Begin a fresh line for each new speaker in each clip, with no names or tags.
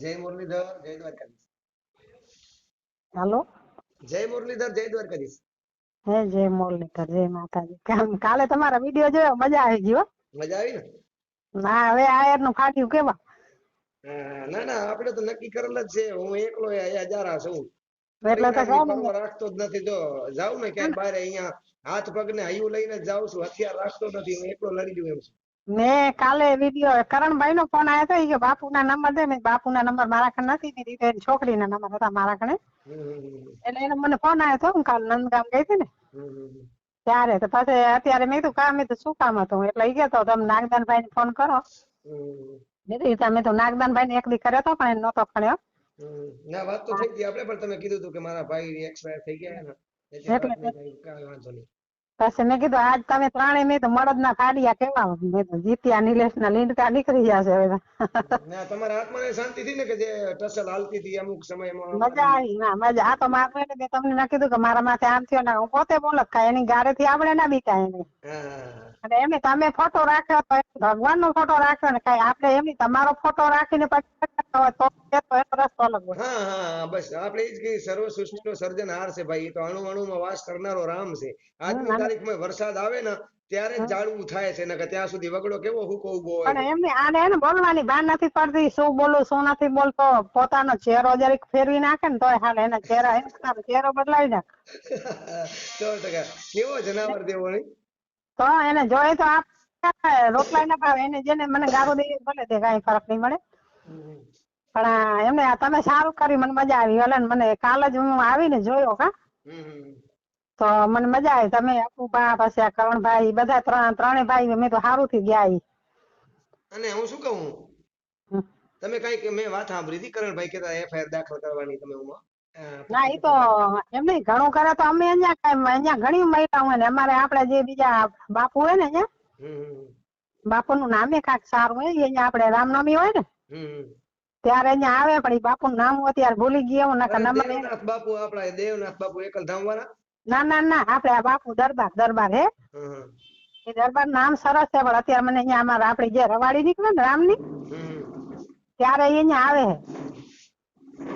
જય મુરલીધર જય દ્વારકાધીશ.
હાલો?
જય મુરલીધર જય દ્વારકાધીશ.
હે જય મુરલીધર જય માતાજી. કાલે તમારા વીડિયો જોયો? મજા આવી ગયો
મજા આવી ને?
ના હવે આયરનું ફાટ્યું કેવા?
ના ના આપણે તો નક્કી કરેલ જ છે. હું એકલો અહીંયા જારા છું.
એટલે તો
રાખતો જ નથી. જો જાઉં ને ક્યાંક બહાર અહીંયા હાથ પગ ને હૈયું લઈને જાઉં છું. હથિયાર રાખતો નથી. હું એકલો લડી જઉં એમ છું.
મેં કાલે વીડિયો કરણભાઈ નો ફોન આવ્યો હતો કે બાપુના નંબર દે મેં બાપુના નંબર મારા કને નથી દીધી એની છોકરીના નંબર હતા મારા કને એટલે એને મને ફોન આવ્યો હતો હું કાલ નંદગામ ગઈ હતી ને. ત્યારે તો પછી અત્યારે મેં કીધું કામ તો શું કામ હતું? એટલે એ કહેતો તમે નાગદાનભાઈ ને ફોન કરો. મેં તમે તો નાગદાનભાઈ ને એક દી કર્યો હતો પણ એને નહોતો
ખણ્યો ના વાત તો થઈ ગઈ આપણે પણ તમે કીધું હતું કે મારા ભાઈ એક્સપાયર થઈ ગયા ને. એટલે. કાંઈ વાંધો નહીં.
પછી મેં કીધું આજ તમે ત્રણે મેં તો મળદ ના ફાડ્યા કેવા મેં તો જીત્યા નિલેશ ના લીંડકા નીકળી ગયા છે હવે.
ના તમારા આત્માને શાંતિ થી ને કે જે ટસલ હાલતી હતી અમુક સમયમાં?
મજા આવી ના મજા. આ તો મારે મેં તમને ના કીધું કે મારા માથે આમ થયો ના હું પોતે બોલત કાંઈ એની ગારેથી આપણે ના બીકાય એને અને એમને તમે ફોટો રાખ્યો તો ભગવાન નો ફોટો રાખ્યો ને કઈ આપણે એમની તમારો ફોટો રાખીને પછી તો એનો રસ્તો અલગ હોય.
હા બસ. આપણે એ જ કહીએ સર્વ સૃષ્ટિનો સર્જનહાર છે ભાઈ. એ તો અણુ અણુમાં વાસ કરનારો રામ છે. આજની તારીખમાં વરસાદ આવે ને ત્યારે જાળવું થાય છે નકર ત્યાં સુધી વગડો કેવો હુકો ઊભો હોય.
પણ એમને આને એને બોલવાની ભાન નથી પડતી શું બોલું શું નથી બોલતો પોતાનો ચહેરો જરીક ફેરવી નાખે ને તોય હાલે એના ચહેરા એનો ચહેરો બદલાવી નાખે.
સો ટકા. કેવો જનાવર દેવો નહીં
તો એને જોઈએ તો આપ રોટલા ના ભાવે એને જેને મને ગાળો દઈએ ભલે તે કાંઈ ફરક નહીં મળે પણ આ એમને તમે સારું કરી મને મજા આવી ને મને કાલે જ હું આવીને જોયો કા. તો મને મજા આવી. તમે અપુભા પછી આ કરણભાઈ બધા ત્રણ ત્રણેય ભાઈ મેં તો સારું થી ગયા ઈ.
અને હું શું કહું? તમે કંઈક મેં વાત સાંભળી હતી કરણભાઈ કેતા એફઆઈઆર દાખલ કરવાની તમે ઉમાં.
ના એ તો એમ નહીં ઘણું કરે તો અમે અહીંયા કઈ અહીંયા ઘણી મહિલાઓ હોય ને અમારે આપણે જે બીજા બાપુ હોય ને અહીંયા
બાપુ
નું નામે કાંક સારું હોય અહીંયા આપણે રામનવમી હોય ને. ત્યારે અહીંયા આવે પણ એ બાપુ નું નામ અત્યારે ભૂલી ગયો હું નકર નંબર
બાપુ આપણા દેવનાથ બાપુ એકલધામ વાળા
ના ના ના આપડે આ બાપુ દરબાર દરબાર હે. એ દરબાર નામ સરસ છે પણ અત્યારે મને અહીંયા અમારા આપણી જે રવાડી નીકળે ને રામની. ત્યારે અહીંયા આવે હે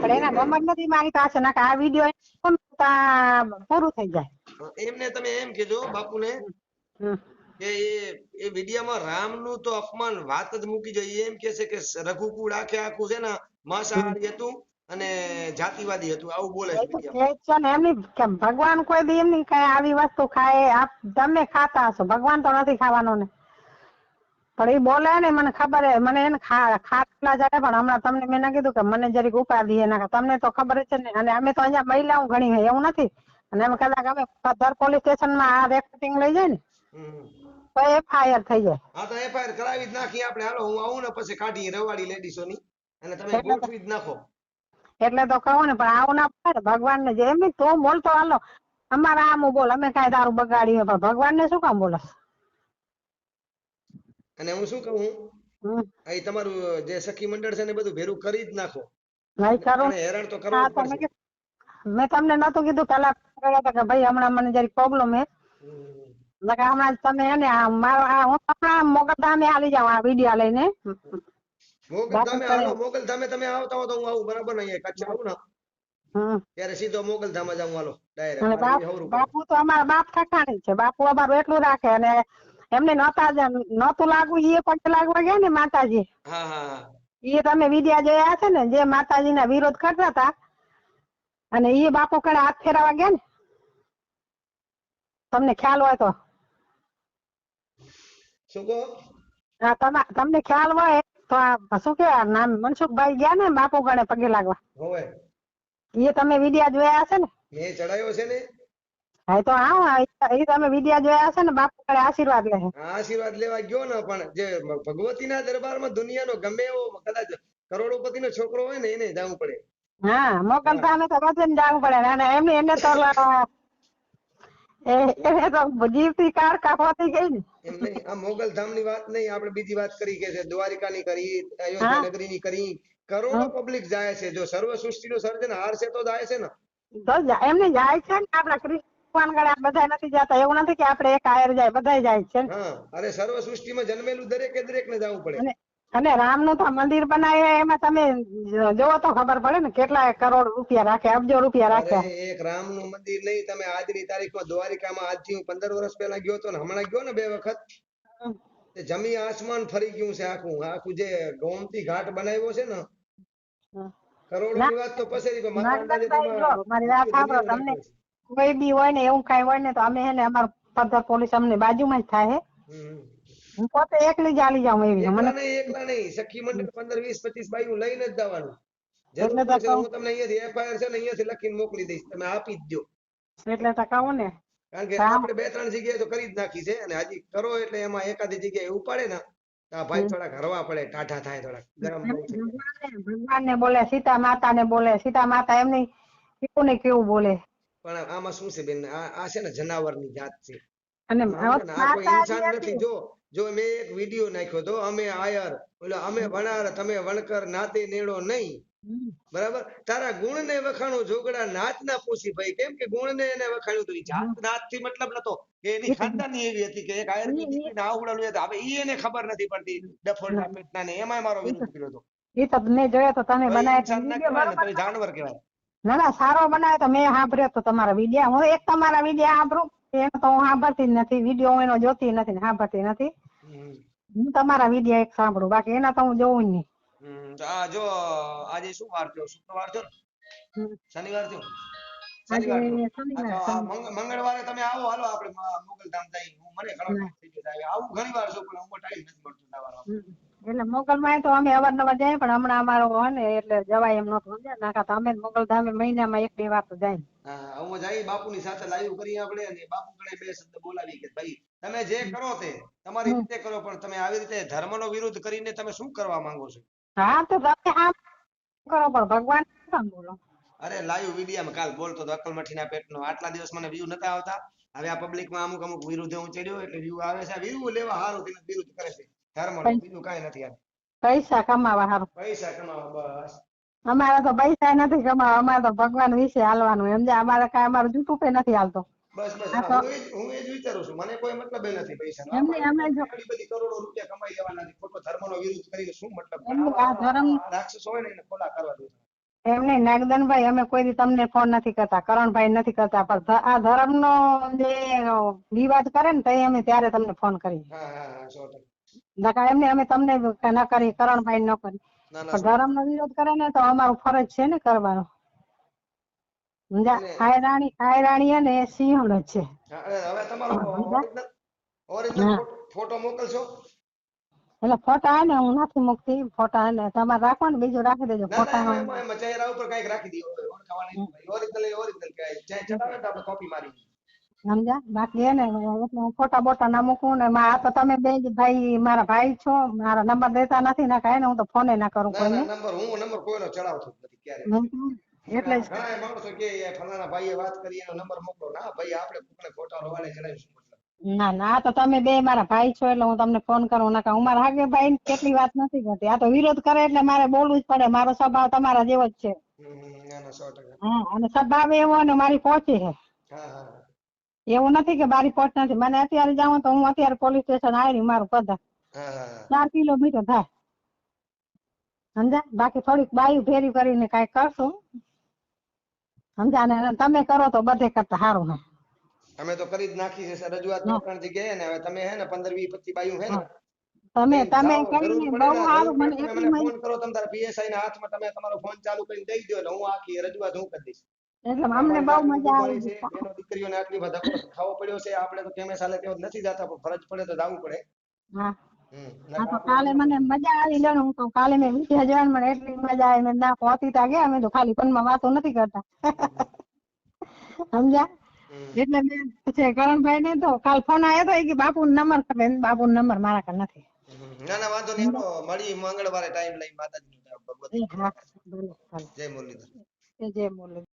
પણ એના નંબર નથી મારી પાસે નકર આ વીડિયો પૂરું થઈ જાય
એમને તમે એમ કેજો બાપુને. કે એ એ વિડીયામાં રામનું તો અપમાન વાત જ મૂકી જોઈએ એમ કે છે કે રઘુકુળ આખે આખું છે ને માંસાહારી હતું અને જાતિવાદી હતું આવું બોલે છે
ને ભગવાન કોઈ દી એમની કઈ આવી વસ્તુ ખાય આપ તમે ખાતા હશો ભગવાન તો નથી ખાવાનો ને. પણ એ બોલે ને મને ખબર હે મને એને ખાટલા જાય પણ હમણાં તમને મેં ના કીધું કે મને જરીક ઉપાધિ એના તમને તો ખબર છે ને અને અમે તો અહીંયા મહિલાઓ ઘણી હોય એવું નથી. અને અમે કદાચ અમે દર પોલીસ સ્ટેશનમાં આ રેકોર્ડિંગ લઈ જાય ને તો એફઆઈઆર થઈ જાય.
હા તો એફઆઈઆર કરાવી જ નાખી આપણે. હાલો હું આવું ને પછી કાઢી રવાડી લેડીસોની અને તમે ગોઠવી જ નાખો.
એટલે તો કહો ને પણ આવું ના પડે. ભગવાન ને જેમ તો બોલતો હાલો. અમારા આમ બોલ અમે કાંઈ તારું બગાડીએ પણ ભગવાન ને શું કામ બોલો
અને હું શું કહું? અહીં તમારું જે સખી મંડળ છે ને બધું ભેરું કરી જ નાખો.
કરું.
હેરાન તો
તો મેં તમને નતું કીધું પેલા હતા કે ભાઈ હમણાં મને જરીક પ્રોબ્લેમ હે. હમણાં તમે એને મારો હું હમણાં મોગલધામે આવી જાઉં આ વીડિયો લઈને.
મોગલ
દાખલ
ધામે
કરે.
હાલો મોગલ ધામે તમે આવતા હો તો હું આવું બરાબર ને? અહીંયા કચ્છ આવું ને? ત્યારે સીધો મોગલ જ આવું હાલો ડાયરેક્ટ
બાપુ તો અમારા બાપ ઠકાણી છે. બાપુ અમારું એટલું રાખે અને એમને નતા નતું લાગવું એ પગે લાગવા ગયા ને માતાજી.
હા હા હા.
એ તમે વિદ્યા જોયા છે ને જે માતાજીના વિરોધ કરતા હતા અને એ બાપુ કડે હાથ ફેરવા ગયા ને? તમને ખ્યાલ હોય તો.
શું કહો?
તમને ખ્યાલ હોય તો આ શું કે નામ મનસુખભાઈ ગયા ને બાપુ ગણે પગે લાગવા.
હોવે.
એ તમે વિડિયા જોયા હશે ને?
એ ચડાયો છે ને?
હા તો હા એ તમે વિડિયા જોયા હશે ને બાપુ ગણે આશીર્વાદ લે
આશીર્વાદ લેવા ગયો ને પણ જે ભગવતીના દરબારમાં દુનિયાનો ગમે એવો કદાચ કરોડોપતિનો છોકરો હોય ને એને જવું પડે.
હા મોકલતા અમે તો બધે જવું પડે અને એમને એને તો એ- તો જીવતી કાર કાપવાતી ગઈ ને.
એમ નહીં આ મોગલ ધામની વાત નહીં આપણે બીજી વાત કરી કે છે દ્વારિકાની કરી અયોધ્યા નગરીની કરી કરોડો પબ્લિક જાય છે. જો સર્વ સૃષ્ટિનું સર્જન હાર તો જાય છે ને.
તો એમને જાય છે ને આપડા કૃષ્ણ ગળે બધા નથી જતા. એવું નથી કે આપણે એક આયર જાય બધા જાય છે
અરે સર્વ સૃષ્ટિમાં જન્મેલું દરેકે દરેકને જવું પડે.
અને રામનું તો મંદિર બનાવ્યા એમાં તમે જોવો તો ખબર પડે ને કેટલા કરોડ રૂપિયા રાખ્યા અબજો રૂપિયા રાખ્યા
એક રામનું મંદિર નહીં તમે આજની તારીખમાં દ્વારિકામાં આજથી હું પંદર વર્ષ પહેલા ગયો હતો ને હમણાં ગયો ને બે વખત જમી આસમાન ફરી ગયું છે આખું આખું જે ગોમતી ઘાટ બનાવ્યો છે ને. કરોડોની વાત તો પણ
મારી વાત સાંભળો તમને કોઈ બી હોય ને એવું કઈ હોય ને તો અમે હે ને અમાર પદ્ધત પોલીસ અમને બાજુમાં જ થાય હે. હું પોતે એકલી જ આલી જાઉં એવી મને
એકલા નહીં સખી મંડળ પંદર વીસ પચીસ બાયું લઈને જ જવાનું. હું તમને અહીંયાથી એફઆઈઆર છે ને અહીંયાથી લખીને મોકલી દઈશ. તમે આપી જ દો
એટલે તો ને.
કારણ કે આપણે બે ત્રણ જગ્યાએ તો કરી જ નાખી છે અને હજી કરો એટલે એમાં એકાદી જગ્યાએ ઉપાડે ને તો આ ભાઈ થોડાક હરવા પડે ટાઢા થાય થોડાક ગરમ બહુ થઈ જાય.
ભગવાનને ભગવાનને બોલે સીતા માતા ને બોલે સીતા માતા એમની કેવું ને કેવું બોલે.
પણ આમાં શું છે બેન? આ છે ને જનાવરની જાત છે.
અને
આ કોઈ ઇન્સાન નથી. જો જો મેં એક વીડિયો નાખ્યો તો અમે આયર એટલે અમે વણાર તમે વણકર નાતે નેડો નહીં. બરાબર? તારા ગુણ ને વખાણો જોગડા નાત ના પૂછી ભાઈ કેમ કે ગુણ ને એને વખાણ્યું તો? જાત નાતથી મતલબ નતો કે એની ખાનદાની એવી હતી કે એક આયર ના ઉડાડું હવે ઈ એને ખબર નથી પડતી ડફોડના પેટના ને એમાં મારો વિરોધ કર્યો હતો.
એ તમને જોયો તો તમે બનાવ્યો
ના ને જાનવર કહેવાય.
ના ના સારો બનાવ્યો તો મેં સાંભળ્યો તો તમારા વિડિયા હું એક તમારા વિડિયા સાંભળું. એનો તો હું સાંભળતી જ નથી. વીડિયો એનો જોતી નથી ને સાંભળતી નથી. હું તમારા વીડિયો એક સાંભળું. બાકી એના તો હું જોઉં જ નહીં.
આ જો આજે શું વાર થયો? શુક્રવાર થયો શનિવાર થયો? મંગળવારે તમે આવો. હાલો આપણે મોગલધામ જાય હું મને ઘણો. આવું ઘણી વાર છું પણ હું ટાઈમ નથી મળતો જવાનો.
એટલે મોગલમાં તો અમે અવારનવાર જાય પણ હમણાં અમારો હોય ને એટલે જવાય એમ નતું સમજ્યા. નાખા તો અમે મોગલધામે મહિનામાં એક બે વાર તો જાય.
હા, હું જઈ બાપુની સાથે લાઈવ કરી આપણે અને બાપુ ગણે બે શબ્દ બોલાવી કે ભાઈ તમે જે કરો તે તમારી રીતે કરો પણ તમે આવી રીતે ધર્મનો વિરોધ કરીને તમે શું કરવા માંગો છો?
હા તો તમે હા કરો પણ ભગવાન કેમ બોલો?
અરે લાઈવ વિડીયામાં કાલ બોલતો તો અકલમઠીના પેટનો. આટલા દિવસ મને વ્યૂ નતા આવતા. હવે આ પબ્લિકમાં અમુક અમુક વિરુદ્ધ હું ચડ્યો એટલે વ્યૂ આવે છે. વ્યૂ લેવા હારું વિરુદ્ધ કરે છે. ધર્મનો બીજું કાંઈ નથી
પૈસા કમાવા હારું.
પૈસા કમાવા બસ.
અમારે તો પૈસા નથી કમાવા અમારે તો ભગવાન વિશે હાલવાનું. એમ અમારે કઈ અમારું જૂઠું કઈ નથી હાલતો.
બસ બસ.
આ
હા,
તો-
હું એ જ હું એ જ વિચારું છું. મને કોઈ મતલબ એ નથી પૈસાનો.
એમને
આપણે
અમે જો-
બધી કરોડો રૂપિયા કમાઈ લેવાના છે. ખોટો ધર્મનો વિરોધ કરીને શું મતલબ?
આ ધર્મ-
રાક્ષસો હોય ને એને ખોલા કરવા દો.
એમને નાગદનભાઈ અમે કોઈ દી તમને ફોન નથી કરતા કરણભાઈ નથી કરતા પણ આ ધર્મનો જે વિવાદ કરે ને તે અમે ત્યારે તમને ફોન કરી નકર એમને અમે તમને ન કરી કરણભાઈ ન કરી
ના ના
વિરોધ કરે ને તો અમારું ફરજ છે ને કરવાનો. રાણી
અને-
ખાયરાણી ખાયરાણી હે ને એ સિંહણ જ છે.
હવે તમારો ઓરિજિનલ ફોટો મોકલશો?
એટલે ફોટા હે ને હું નથી મૂકતી ફોટા હે ને તમારે રાખો ને બીજું રાખી દેજો ફોટા
ચહેરા ઉપર કંઈક રાખી દઈએ ઓળખાવાની ઓરિજિનલ ઓરિજિનલ ચડાવે તો આપણે કોપી મારી
સમજ્યા? બાકી હે એટલે ફોટા બોટા ના મૂકું ને આ તો તમે બે ભાઈ મારા ભાઈ છો મારા નંબર દેતા નથી ના કાંઈ હું તો ફોને ના કરું કોઈને.
નંબર હું નંબર કોઈનો ચડાવતો નથી ક્યારે
એટલે જ.
ઘણા માણસો કે ફલાણા ભાઈએ વાત કરી એનો નંબર મોકલો. ના ભાઈ આપણે કોકને ફોટા રોવાને ચડાવીશું
ના ના તો તમે બે મારા ભાઈ છો એટલે હું તમને ફોન કરું. ના હું મારા હાગે ભાઈ કેટલી વાત નથી કરતી. આ તો વિરોધ કરે એટલે મારે બોલવું જ પડે. મારો સ્વભાવ તમારા જેવો જ છે. હા અને સ્વભાવ એવો ને મારી પહોંચી છે
હા હા.
એવું નથી કે મારી પહોંચ નથી. મને અત્યારે જાઉં તો હું અત્યારે પોલીસ સ્ટેશન આવી મારું
હા.
ચાર કિલોમીટર થાય સમજા બાકી થોડીક બાયું ફેરી કરીને કઈ કરશું. સમજા ને તમે કરો તો બધે કરતા સારું હે.
અમે તો કરી જ નાખી છે રજૂઆત. ત્રણ જગ્યાએ ને હવે તમે હે ને પંદર વીસ પચીસ બાયું હે ને.
તમે તમે કરીને બહુ સારું મને
ફોન કરો તમે તારા પીએસઆઈ ના હાથમાં તમે તમારો ફોન ચાલુ કરીને દઈ દો એટલે હું આખી રજૂઆત હું કરી દઈશ.
એટલે અમને બહુ મજા આવી
છે, બેનો દીકરીઓને આટલી બધા ખાવો પડ્યો છે આપણે તો કેમે સાલે તેઓ નથી જાતા પણ ફરજ પડે તો જવું પડે.
હા. હા તો કાલે મને મજા આવી લો હું તો કાલે મેં વિદ્યા જોઈને મને એટલી મજા આવી મેં ના પહોંચી તા ગયા અમે તો ખાલી ફોનમાં વાતો નથી કરતા. સમજ્યા? એટલે મેં છે કરણભાઈ ને તો કાલ ફોન આવ્યો તો એ કે બાપુ નંબર ખબર બાપુ નંબર મારા કા નથી.
ના ના વાંધો નહીં મળી મંગળવારે ટાઈમ લઈ માતાજી જય મુરલીધર.
જય મુરલી